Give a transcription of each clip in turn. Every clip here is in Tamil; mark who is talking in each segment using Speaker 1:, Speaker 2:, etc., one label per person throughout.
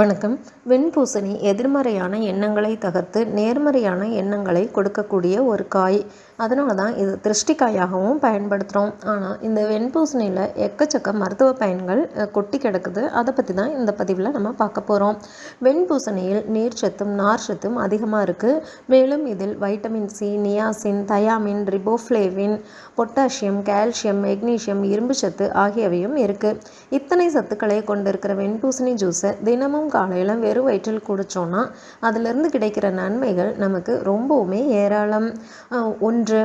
Speaker 1: வணக்கம். வெண்பூசணி எதிர்மறையான எண்ணங்களை தகர்த்து நேர்மறையான எண்ணங்களை கொடுக்கக்கூடிய ஒரு காய். அதனால தான் இது திருஷ்டிக்காயாகவும் பயன்படுத்துகிறோம் ஆனால் இந்த வெண்பூசணியில் எக்கச்சக்க மருத்துவ பயன்கள் கொட்டி கிடக்குது. அதை பற்றி தான் இந்த பதிவில் நம்ம பார்க்க போகிறோம் வெண்பூசணியில் நீர்ச்சத்தும் நார்ச்சத்தும் அதிகமாக இருக்குது மேலும் இதில் vitamin C niacin thiamine riboflavin potassium calcium magnesium இரும்பு சத்து ஆகியவையும் இருக்குது இத்தனை சத்துக்களை கொண்டிருக்கிற வெண்பூசணி ஜூஸை தினமும் தினமும் காலையில் வெறும் வயிற்றில் குடித்தோன்னா அதிலிருந்து கிடைக்கிற நன்மைகள் நமக்கு ரொம்பவுமே ஏராளம். ஒன்று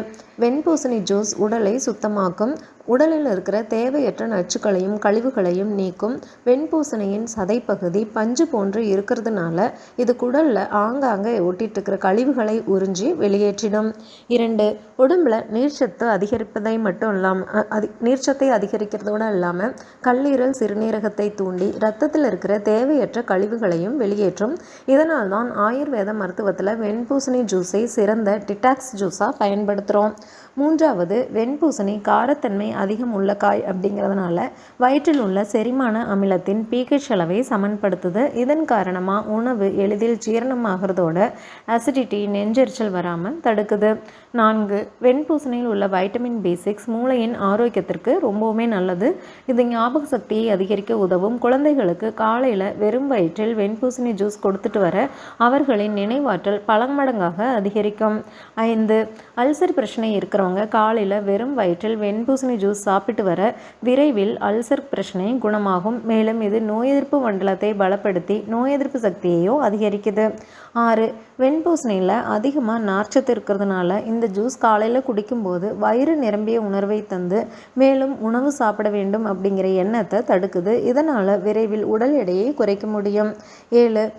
Speaker 1: வெண்பூசணி ஜூஸ் உடலை சுத்தமாக்கும். உடலில் இருக்கிற தேவையற்ற நச்சுக்களையும் கழிவுகளையும் நீக்கும் வெண்பூசணியின் சதைப்பகுதி பஞ்சு போன்று இருக்கிறதுனால இது குடலில் ஆங்காங்கே ஒட்டிட்டு இருக்கிற கழிவுகளை உறிஞ்சி வெளியேற்றிடும். இரண்டு உடம்புல நீர்ச்சத்து அதிகரிப்பதை மட்டும் இல்லாமல் அதி நீர்ச்சத்தை அதிகரிக்கிறதோடு இல்லாமல் கல்லீரல் சிறுநீரகத்தை தூண்டி ரத்தத்தில் இருக்கிற தேவையற்ற கழிவுகளையும் வெளியேற்றும். இதனால் தான் ஆயுர்வேத மருத்துவத்தில் வெண்பூசணி ஜூஸை சிறந்த டிடாக்ஸ் ஜூஸாக பயன்படுத்துகிறோம் மூன்றாவது வெண்பூசணி காரத்தன்மை அதிகம் உள்ள காய் அப்படிங்கிறதுனால வயிற்றில் உள்ள செரிமான அமிலத்தின் பீக்கச் அளவை சமன்படுத்துது. இதன் காரணமாக உணவு எளிதில் ஜீரணமாகிறதோட அசிடிட்டி நெஞ்செரிச்சல் வராமல் தடுக்குது. நான்கு வெண்பூசணியில் உள்ள வைட்டமின் பி சிக்ஸ் மூளையின் ஆரோக்கியத்திற்கு ரொம்பவுமே நல்லது. இது ஞாபக சக்தியை அதிகரிக்க உதவும். குழந்தைகளுக்கு காலையில் வெறும் வயிற்றில் வெண்பூசணி ஜூஸ் கொடுத்துட்டு வர அவர்களின் நினைவாற்றல் பல மடங்காக அதிகரிக்கும். ஐந்து அல்சர் பிரச்சனை இருக்கிறவங்க காலையில் வெறும் வயிற்றில் வெண்பூசணி ஜூஸ் சாப்பிட்டு வர விரைவில் அல்சர் பிரச்சனை குணமாகும். மேலும் இது நோய் எதிர்ப்பு மண்டலத்தை பலப்படுத்தி நோய் எதிர்ப்பு சக்தியையும் அதிகரிக்குது. ஆறு. வெண்பூசணியில் அதிகமாக நார்ச்சத்து இருக்கிறதுனால இந்த ஜூஸ் காலையில் குடிக்கும்போது வயிறு நிரம்பிய உணர்வை தந்து மேலும் உணவு சாப்பிட வேண்டும் அப்படிங்கிற எண்ணத்தை தடுக்குது. இதனால் விரைவில் உடல் எடையை குறைக்க முடியும். ஏழு.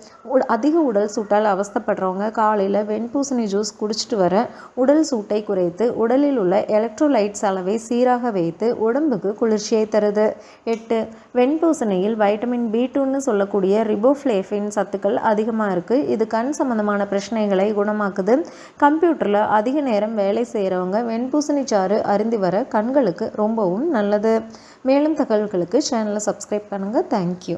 Speaker 1: அதிக உடல் சூட்டால் அவஸ்தப்படுறவங்க காலையில் வெண்பூசணி ஜூஸ் குடிச்சிட்டு வர உடல் சூட்டை குறைத்து உடலில் உள்ள எலக்ட்ரோலைட்ஸ் அளவை சீராக வைத்து உடம்புக்கு குளிர்ச்சியை தருது. எட்டு. வெண்பூசணியில் வைட்டமின் பி டூன்னு சொல்லக்கூடிய ரிபோஃப்ளேஃபின் சத்துக்கள் அதிகமாக இருக்குது இதுக்காக கண் சம்மந்தமான பிரச்சனைகளை குணமாக்குது. கம்ப்யூட்டரில் அதிக நேரம் வேலை செய்கிறவங்க வெண்பூசணி சாறு அருந்தி வர கண்களுக்கு ரொம்பவும் நல்லது. மேலும் தகவல்களுக்கு சேனலை சப்ஸ்கிரைப் பண்ணுங்கள் தேங்க்யூ